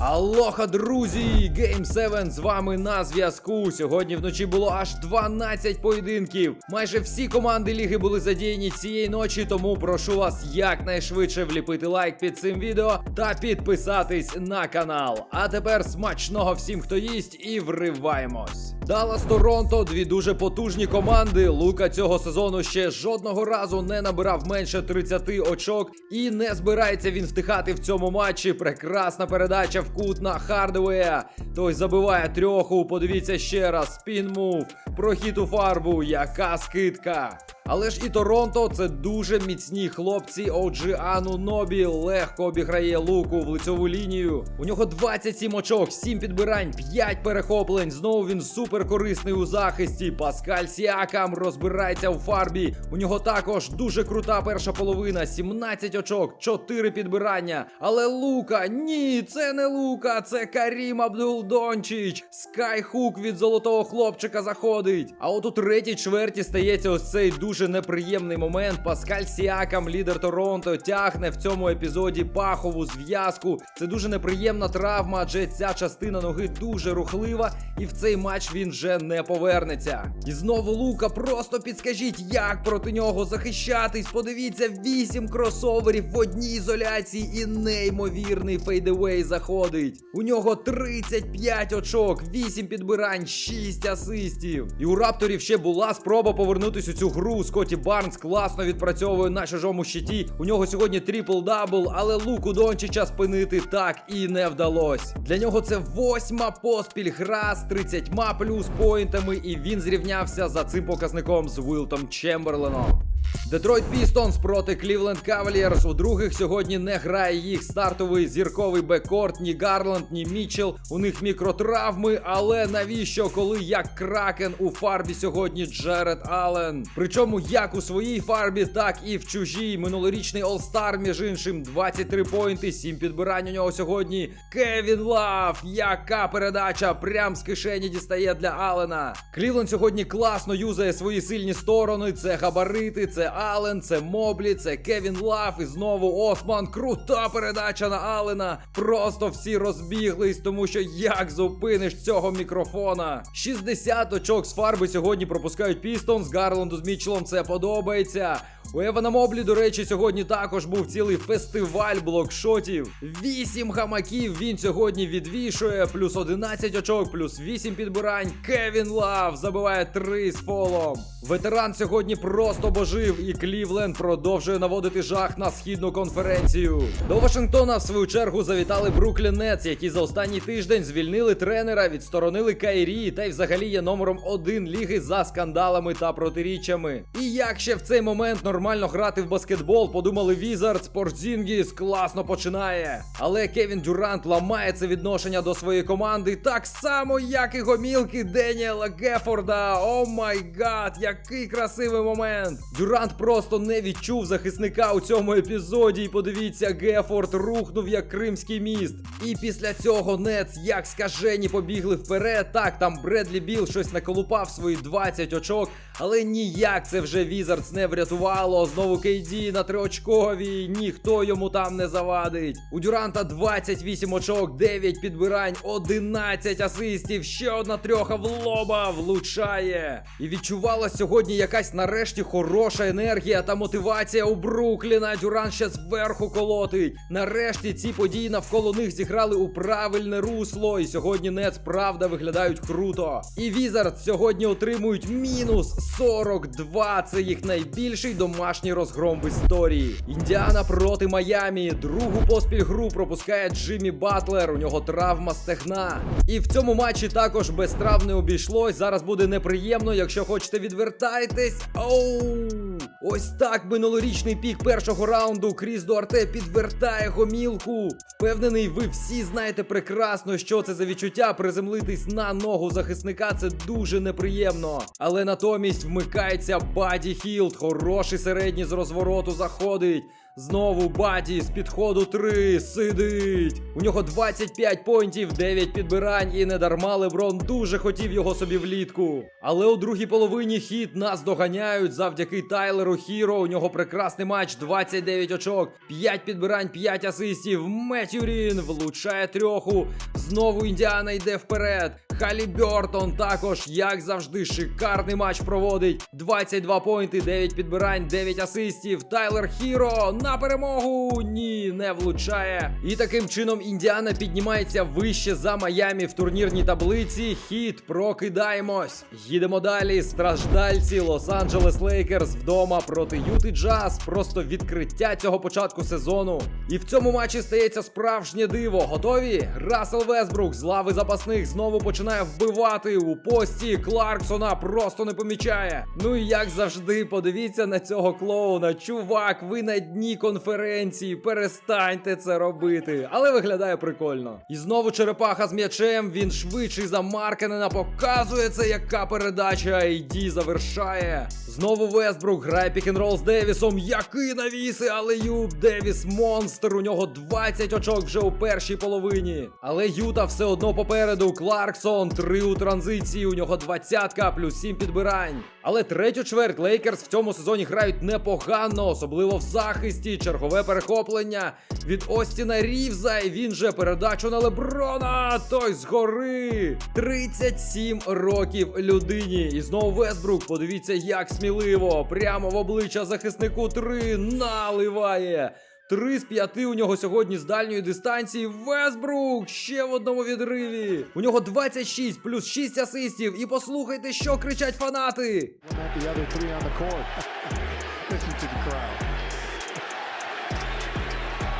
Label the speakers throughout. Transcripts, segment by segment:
Speaker 1: Алоха, друзі! Game 7 з вами на зв'язку. Сьогодні вночі було аж 12 поєдинків. Майже всі команди ліги були задіяні цієї ночі, тому прошу вас якнайшвидше вліпити лайк під цим відео та підписатись на канал. А тепер смачного всім, хто їсть, і вриваємось. Даллас Торонто дві дуже потужні команди. Лука цього сезону ще жодного разу не набирав менше 30 очок, і не збирається він втихати в цьому матчі. Прекрасна передача в кут на Хардвея. Той забиває трьоху. Подивіться ще раз. Спін мув, прохід у фарбу, яка скидка. Але ж і Торонто це дуже міцні хлопці. OG Ану Нобі легко обіграє луку в лицьову лінію. У нього 27 очок, 7 підбирань, 5 перехоплень. Знову він супер корисний у захисті. Паскаль Сіакам розбирається у фарбі. У нього також дуже крута перша половина, 17 очок, 4 підбирання. Але Лука, ні, це не Лука, це Карім Абдул Дончич. Скайхук від золотого хлопчика заходить. А от у третій чверті стається ось цей дуже неприємний момент. Паскаль Сіакам, лідер Торонто, тягне в цьому епізоді пахову зв'язку. Це дуже неприємна травма, адже ця частина ноги дуже рухлива, і в цей матч він вже не повернеться. І знову Лука, просто підскажіть, як проти нього захищатись. Подивіться, 8 кросоверів в одній ізоляції і неймовірний фейдевей заходить. У нього 35 очок, 8 підбирань, 6 асистів. І у рапторів ще була спроба повернутись у цю гру. Скотті Барнс класно відпрацьовує на чужому щиті. У нього сьогодні трипл-дабл, але Луку Дончича спинити так і не вдалось. Для нього це восьма поспіль гра з 30 плюс поінтами, і він зрівнявся за цим показником з Вилтом Чемберленом. Детройт Пістонс проти Клівленд Кавалієрс. У других сьогодні не грає їх стартовий зірковий бекорт, ні Гарланд, ні Мічел. У них мікротравми, але навіщо, коли як кракен у фарбі сьогодні Джеред Аллен? Причому як у своїй фарбі, так і в чужій. Минулорічний All-Star, між іншим, 23 поінти, 7 підбирань у нього сьогодні. Кевін Лав, яка передача прям з кишені дістає для Аллена. Клівленд сьогодні класно юзає свої сильні сторони. Це габарити, це Аллен, це Моблі, це Кевін Лав і знову Осман. Крута передача на Аллена. Просто всі розбіглись, тому що як зупиниш цього мікрофона? 60 очок з фарби сьогодні пропускають Пістон з Гарланду з Мічелом. Це подобається. У Моблі, до речі, сьогодні також був цілий фестиваль блокшотів. Вісім гамаків він сьогодні відвішує, плюс 11 очок, плюс 8 підбирань. Кевін Лав забиває 3 з фолом. Ветеран сьогодні просто божив, і Клівленд продовжує наводити жах на східну конференцію. До Вашингтона, в свою чергу, завітали Бруклін Нетс, які за останній тиждень звільнили тренера, відсторонили Кайрі та й взагалі є номером один ліги за скандалами та протиріччями. І як ще в цей момент нормально грати в баскетбол, подумали Візардс, Порзінгіс класно починає. Але Кевін Дюрант ламає це відношення до своєї команди так само, як і гомілки Деніела Гефорда. О май гад, який красивий момент! Дюрант просто не відчув захисника у цьому епізоді. І подивіться, Гефорд рухнув як Кримський міст. І після цього Нец, як скажені, побігли вперед. Так, там Бредлі Біл щось наколупав свої 20 очок, але ніяк це вже Візардс не врятувало. Знову Кейді на триочковій, ніхто йому там не завадить. У Дюранта 28 очок, 9 підбирань, 11 асистів, ще одна трьоха в лоба влучає. І відчувалась сьогодні якась нарешті хороша енергія та мотивація у Брукліна. Дюрант ще зверху колотить. Нарешті ці події навколо них зіграли у правильне русло. І сьогодні Нец правда виглядають круто. І Візард сьогодні отримують мінус 42. Це їх найбільший домашній розгром в історії. Індіана проти Майамі. Другу поспіль гру пропускає Джиммі Батлер. У нього травма стегна. І в цьому матчі також без трав обійшлось. Зараз буде неприємно, якщо хочете відвертайтесь. Оу! Ось так минулорічний пік першого раунду Кріс Дуарте підвертає гомілку. Впевнений, ви всі знаєте прекрасно, що це за відчуття приземлитись на ногу захисника. Це дуже неприємно. Але натомість вмикається Баді Хілд. Хороший середній з розвороту заходить. Знову Баті з підходу 3 сидить. У нього 25 поінтів, 9 підбирань, і недарма Леброн дуже хотів його собі влітку. Але у другій половині хід нас доганяють завдяки Тайлеру Хіро. У нього прекрасний матч, 29 очок, 5 підбирань, 5 асистів. Метюрін влучає трьоху. Знову Індіана йде вперед. Халі Бертон також, як завжди, шикарний матч проводить. 22 поінти, 9 підбирань, 9 асистів. Тайлер Хіро на перемогу. Ні, не влучає. І таким чином Індіана піднімається вище за Майамі в турнірній таблиці. Хід прокидаємось. Їдемо далі. Страждальці Лос-Анджелес Лейкерс вдома проти Юти Джаз. Просто відкриття цього початку сезону. І в цьому матчі стається справжнє диво. Готові? Рассел Весбрук з лави запасних знову починає вбивати у пості. Кларксона просто не помічає. Ну і як завжди, подивіться на цього клоуна. Чувак, ви на дні конференції. Перестаньте це робити. Але виглядає прикольно. І знову черепаха з м'ячем. Він швидший за Маркенена. Показує це, яка передача. Іді завершає. Знову Вестбрук грає пікінрол з Девісом. Який навіси, але Юб Девіс монстр. У нього 20 очок вже у першій половині. Але Юта все одно попереду. Кларксон, 3 у транзиції. У нього 20 плюс 7 підбирань. Але третю чверть Лейкерс в цьому сезоні грають непогано, особливо в захисті. Чергове перехоплення від Остіна Рівза. І він же передачу на Леброна. Той згори. 37 років людині. І знову Весбрук. Подивіться, як сміливо. Прямо в обличчя захиснику 3 наливає. Три з п'яти у нього сьогодні з дальньої дистанції. Весбрук ще в одному відриві. У нього 26 плюс 6 асистів. І послухайте, що кричать фанати.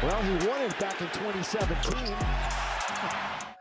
Speaker 2: Well, he won it back in 2017.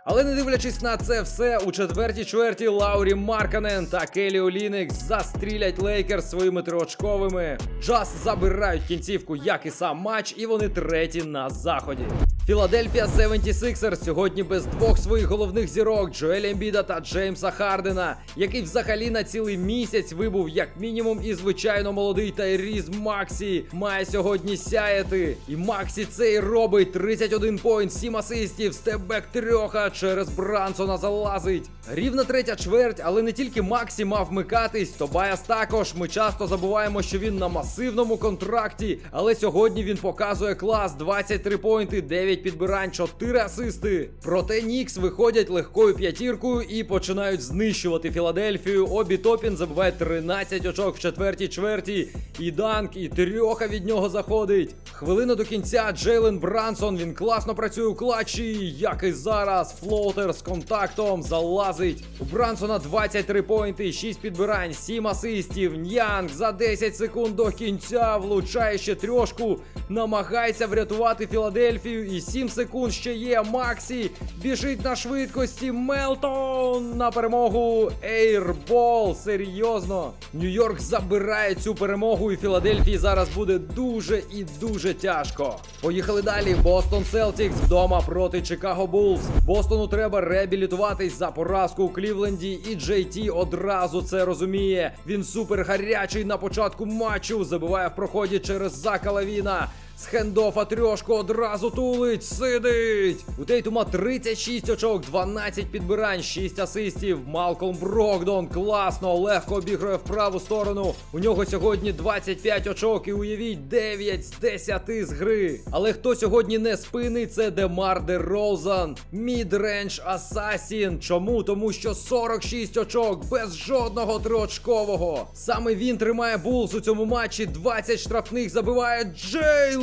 Speaker 1: Але не дивлячись на це все, у четвертій чверті Лаурі Марканен та Келі Олінекс застрілять лейкер своїми триочковими. Джаз забирають кінцівку, як і сам матч, і вони треті на заході. Філадельфія 76ers сьогодні без двох своїх головних зірок Джоеля Ембіда та Джеймса Хардена, який взагалі на цілий місяць вибув як мінімум і звичайно молодий Тайріз Максі має сьогодні сяяти. І Максі це і робить 31 поінт, 7 асистів, степбек трьоха через Брансона залазить. Рівна третя чверть, але не тільки Максі мав вмикатись, Тобаяс також. Ми часто забуваємо, що він на масивному контракті, але сьогодні він показує клас 23 поінти, 9 підбирань, 4 асисти. Проте Нікс виходять легкою п'ятіркою і починають знищувати Філадельфію. Обі Топін забиває 13 очок в четвертій чверті. І данк, і трьоха від нього заходить. Хвилина до кінця Джейлен Брансон. Він класно працює у клатчі, як і зараз. Флоутер з контактом залазить. У Брансона 23 поінти, 6 підбирань, 7 асистів. Нянг за 10 секунд до кінця влучає ще трьошку. Намагається врятувати Філадельфію. І 7 секунд ще є. Максі біжить на швидкості. Мелтон на перемогу. Ейрбол. Серйозно. Нью-Йорк забирає цю перемогу, і Філадельфії зараз буде дуже і дуже тяжко. Поїхали далі. Бостон Селтікс вдома проти Чикаго Буллс. Бостону треба реабілітуватись за поразку у Клівленді, і Джей Ті одразу це розуміє. Він супер гарячий на початку матчу. Забиває в проході через Зака Лавіна. З хендофа трьошку одразу тулить, сидить. У Тейтума 36 очок, 12 підбирань, 6 асистів. Малком Брогдон класно, легко обігрує в праву сторону. У нього сьогодні 25 очок і уявіть 9 з 10 з гри. Але хто сьогодні не спинить, це Демар Де Розан. Мідрендж Асасін. Чому? Тому що 46 очок без жодного триочкового. Саме він тримає Булс у цьому матчі. 20 штрафних забиває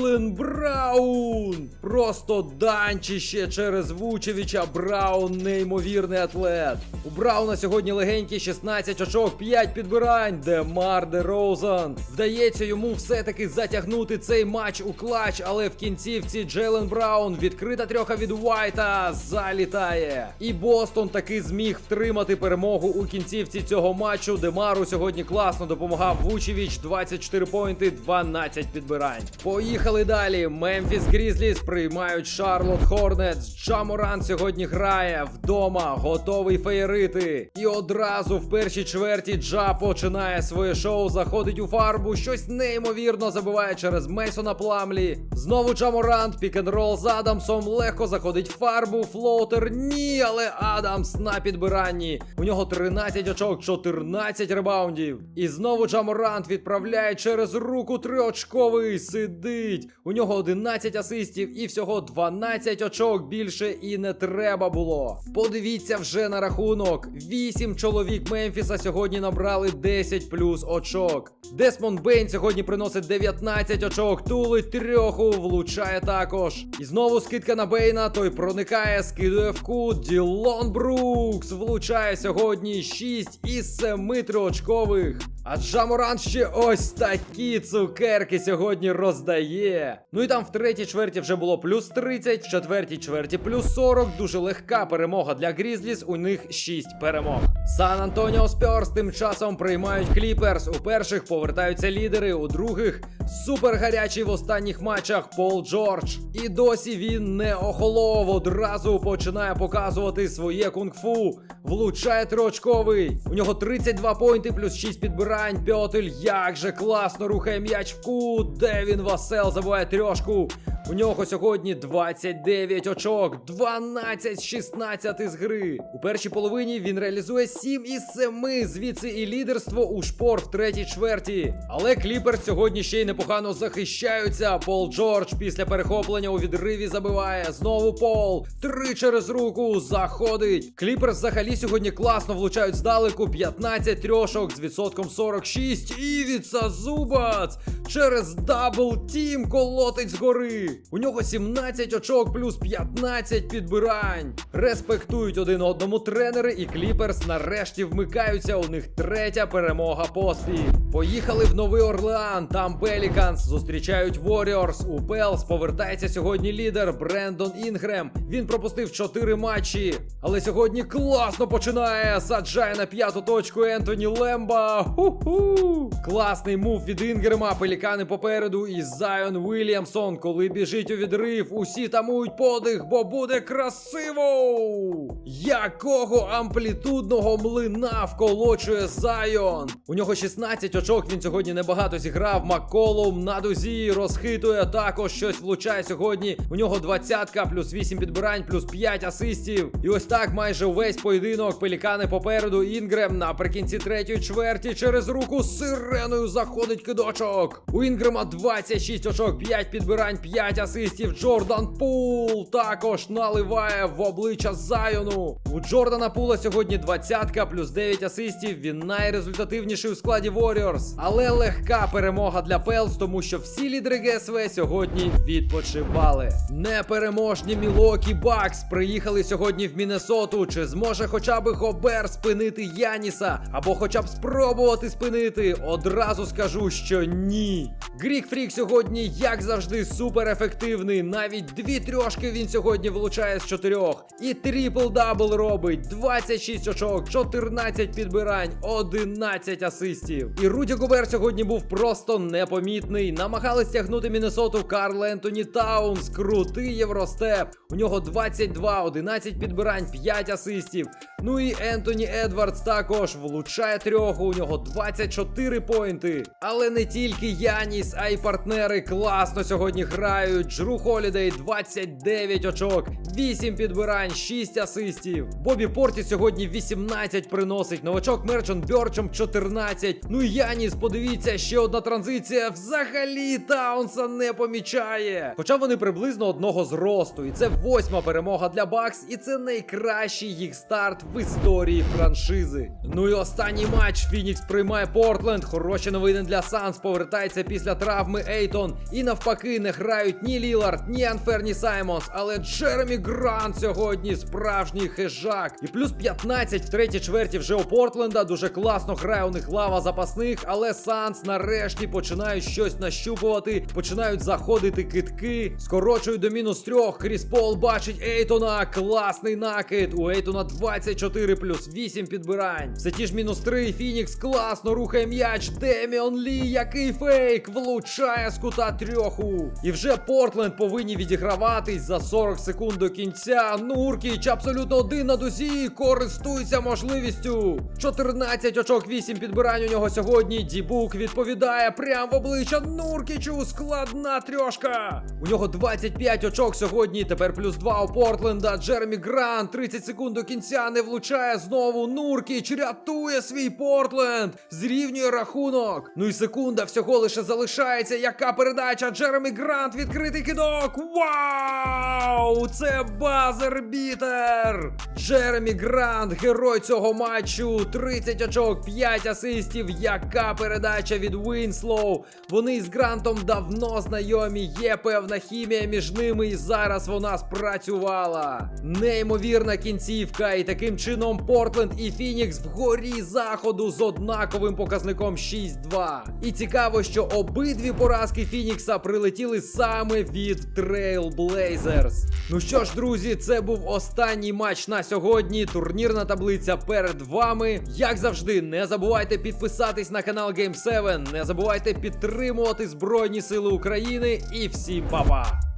Speaker 1: Джейлен Браун. Просто данчище через Вучевича. Браун неймовірний атлет. У Брауна сьогодні легенькі 16 очок, 5 підбирань. Демар Де Розан. Вдається йому все-таки затягнути цей матч у клач, але в кінцівці Джейлен Браун відкрита трьоха від Уайта залітає. І Бостон таки зміг втримати перемогу у кінцівці цього матчу. Демару сьогодні класно допомагав Вучевич. 24 поінти, 12 підбирань. Поїхали Поїхали далі. Мемфіс Грізліс приймають Шарлот Хорнетс. Джаморан сьогодні грає вдома, готовий феєрити. І одразу в першій чверті Джа починає своє шоу, заходить у фарбу, щось неймовірно забиває через Мейсона Пламлі. Знову Джаморант, пік-н-рол з Адамсом, легко заходить в фарбу, флоутер. Ні, але Адамс на підбиранні. У нього 13 очок, 14 ребаундів. І знову Джаморант відправляє через руку триочковий. Сидить. У нього 11 асистів і всього 12 очок більше і не треба було. Подивіться вже на рахунок. 8 чоловік Мемфіса сьогодні набрали 10 плюс очок. Десмонд Бейн сьогодні приносить 19 очок, тулить трьоху, влучає також. І знову скидка на Бейна, той проникає, скидує в кут. Ділон Брукс влучає сьогодні 6 із 7 триочкових. А Джаморан ще ось такі цукерки сьогодні роздає. Ну і там в третій чверті вже було плюс 30, в четвертій чверті плюс 40. Дуже легка перемога для Грізліс. У них 6 перемог. Сан Антоніо Спьорс тим часом приймають Кліперс. У перших повертаються лідери, у других супер гарячий в останніх матчах Пол Джордж. І досі він не охолов. Одразу починає показувати своє кунг-фу. Влучає триочковий. У нього 32 поінти плюс 6 підбирань. Пьотель як же класно рухає м'яч в кут. Девін Васел забиває трьошку. У нього сьогодні 29 очок, 12 з 16 з гри. У першій половині він реалізує 7 із 7, звідси і лідерство у шпор в третій чверті. Але Кліпер сьогодні ще й непогано захищаються. Пол Джордж після перехоплення у відриві забиває. Знову Пол. Три через руку заходить. Кліпер взагалі сьогодні класно влучають здалеку 15 трьошок з відсотком 46. І від Зубац через дабл тім колотить згори. У нього 17 очок плюс 15 підбирань. Респектують один одному тренери, і Кліперс нарешті вмикаються. У них третя перемога поспіль. Поїхали в Новий Орлеан. Там Пеліканс зустрічають Warriors. У Пелс повертається сьогодні лідер Брендон Інгрем. Він пропустив 4 матчі. Але сьогодні класно починає. Саджає на п'яту точку Ентоні Лемба. Ху-ху! Класний мув від Інгрема. Пелікани попереду. І Зайон Вільямсон, коли біжить у відрив, усі тамують подих, бо буде красиво! Якого амплітудного млина вколочує Зайон? У нього 16 очок. Він сьогодні небагато зіграв. Макколум на дузі розхитує також щось влучає сьогодні. У нього 20 плюс 8 підбирань, плюс 5 асистів. І ось так майже увесь поєдинок. Пелікани попереду. Інгрем наприкінці третьої чверті через руку сиреною заходить кидочок. У Інгрема 26 очок, 5 підбирань, 5 асистів. Джордан Пул також наливає в обличчя Зайону. У Джордана Пула сьогодні 20 плюс 9 асистів. Він найрезультативніший у складі Warriors. Але легка перемога для Пелс, тому що всі лідери ГСВ сьогодні відпочивали. Непереможні Мілокі Бакс приїхали сьогодні в Міннесоту. Чи зможе хоча б Гобер спинити Яніса? Або хоча б спробувати спинити? Одразу скажу, що ні. Грік Фрік сьогодні, як завжди, супер ефективний. Навіть дві трьошки він сьогодні влучає з чотирьох. І трипл дабл робить 26 очок, 14 підбирань, 11 асистів. І Руді Гобер сьогодні був просто непомітний. Намагались тягнути Міннесоту Карл Ентоні Таунс. Крутий євростеп. У нього 22, 11 підбирань, 5 асистів. Ну і Ентоні Едвардс також влучає трьоху. У нього 24 поінти. Але не тільки Яніс, а й партнери класно сьогодні грають. Джру Холідей 29 очок, 8 підбирань, 6 асистів. Бобі Порті сьогодні 18 приносить. Новачок Мерчон Бьорчем 14. Ну і Яніс, подивіться, ще одна транзиція. Взагалі Таунса не помічає. Хоча вони приблизно одного зросту. І це восьма перемога для Бакс, і це найкращий їх старт в історії франшизи. Ну і останній матч. Фінікс приймає Портленд. Хороші новини для Санс. Повертається після травми Ейтон. І навпаки, не грають ні Лілард, ні Анфер, ні Саймонс. Але Джеремі Грант сьогодні справжній хижак. І плюс 15 в третій чверті вже у Портленда. Дуже класно грає у них лава запасних, але Санс нарешті починають щось нащупувати, починають заходити китки, скорочують до мінус трьох. Кріс Пол бачить Ейтона. Класний накид. У Ейтона 24 плюс 8 підбирань. Все ті ж мінус 3. Фінікс класно рухає м'яч. Деміон Лі, який фейк. Влучає з кута трьоху. І вже Портленд повинні відіграватись за 40 секунд до кінця. Нуркіч абсолютно один на дузі. Користується можливістю. 14 очок 8 підбирань у нього сьогодні. Дібук відповідає прямо в обличчя Нуркічу. Складна трьошка. У нього 25 очок сьогодні. Тепер плюс 2 у Портленда. Джеремі Грант 30 секунд до кінця не влучає знову. Нуркіч рятує свій Портленд. Зрівнює рахунок. Ну і секунда всього лише залишається. Яка передача? Джеремі Грант відкритий кидок. Вау! Це базер бітер! Джеремі Грант, герой цього матчу. 30 очок, 5 асистів. Яка передача від Вінслоу. Вони з Грантом давно знайомі. Є певна хімія між ними, і зараз вона спрацювала. Неймовірна кінцівка, і таким чином Портленд і Фінікс вгорі заходу з однаковим показником 6-2. І цікаво, що обидві поразки Фінікса прилетіли саме від Trailblazers. Ну що ж, друзі, це був останній матч на сьогодні. Турнірна таблиця перед вами. Як завжди, не забувайте підписатись на канал Game7, не забувайте підтримувати Збройні Сили України і всім па-па!